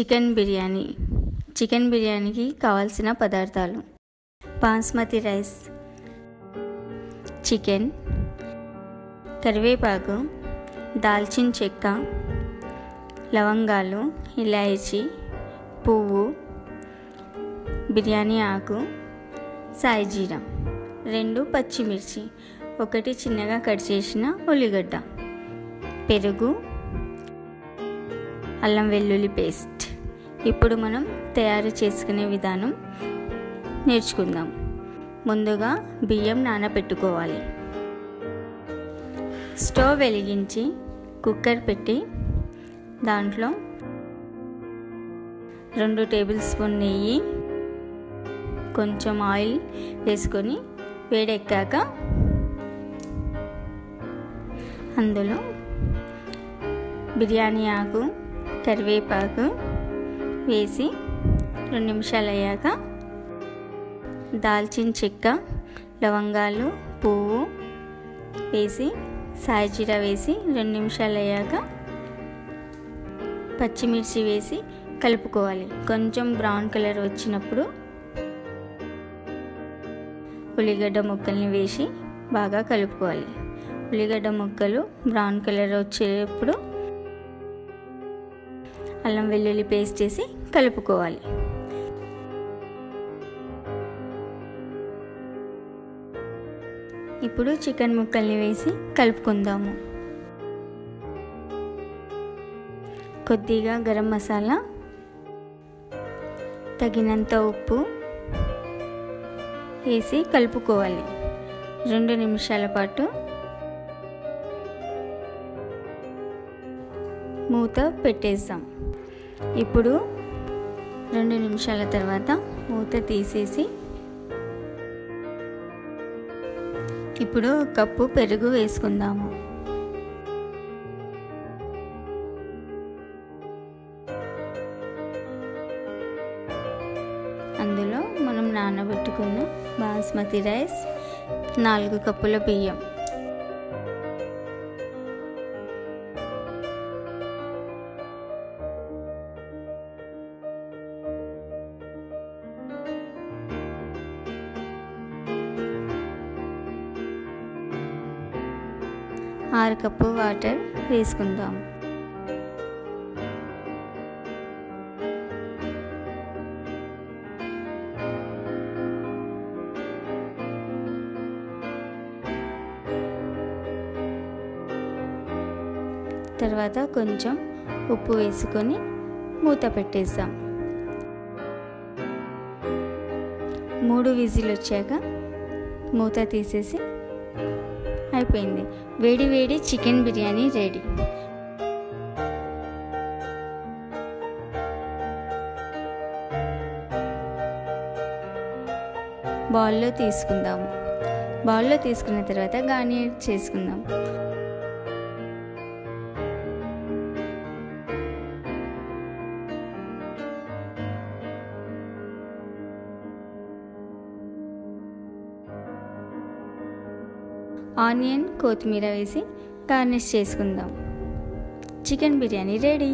Chicken biryani. Chicken బిర్యానీకి కావాల్సిన పదార్థాలు. బాస్మతి రైస్. చికెన్. కరివేపాకు. దాల్చిన చెక్క. లవంగాలు ఇలాయచి పువ్వు. బిర్యానీ ఆకు. సాయిజీరా. రెండు పచ్చిమిర్చి. ఒకటి చిన్నగా కట్ చేసిన ఉల్లిగడ్డ. పెరుగు. అల్లం వెల్లుల్లి పేస్ట్. ఇప్పుడు మనం తయారు చేసుకునే విధానం నేర్చుకుందాం. ముందుగా బియ్యం నానబెట్టుకోవాలి స్టవ్ వెలిగించి కుక్కర్ పెట్టి దాంట్లో రెండు టేబుల్ స్పూన్ నెయ్యి కొంచెం ఆయిల్ వేసుకొని వేడెక్కాక అందులో బిర్యానీ ఆకు కరివేపాకు వేసి రెండు నిమిషాలు అయ్యాక దాల్చిన చెక్క లవంగాలు పువ్వు వేసి సాయిజీరా వేసి రెండు నిమిషాలు అయ్యాక పచ్చిమిర్చి వేసి కలుపుకోవాలి. కొంచెం బ్రౌన్ కలర్ వచ్చినప్పుడు ఉల్లిగడ్డ ముక్కల్ని వేసి బాగా కలుపుకోవాలి. ఉల్లిగడ్డ ముక్కలు బ్రౌన్ కలర్ వచ్చేటప్పుడు అల్లం వెల్లుల్లి పేస్ట్ చేసి కలుపుకోవాలి. ఇప్పుడు చికెన్ ముక్కల్ని వేసి కలుపుకుందాము. కొద్దిగా గరం మసాలా తగినంత ఉప్పు వేసి కలుపుకోవాలి. రెండు నిమిషాల పాటు మూత పెట్టేస్తాం ఇప్పుడు రెండు నిమిషాల తర్వాత మూత తీసేసి ఇప్పుడు కప్పు పెరుగు వేసుకుందాము. అందులో మనం నానబెట్టుకున్న బాస్మతి రైస్ నాలుగు కప్పుల బియ్యం. ఆరు కప్పు వాటర్ వేసుకుందాం. తర్వాత కొంచెం ఉప్పు వేసుకొని మూత పెట్టేస్తాం మూడు విజిల్ వచ్చాక మూత తీసేసి అయిపోయింది. వేడి వేడి చికెన్ బిర్యానీ రెడీ. బౌల్లో తీసుకుందాం. బౌల్లో తీసుకున్న తర్వాత గార్నియర్ చేసుకుందాం. ఆనియన్ కొత్తిమీర వేసి గార్నిష్ చేసుకుందాం. Chicken biryani ready.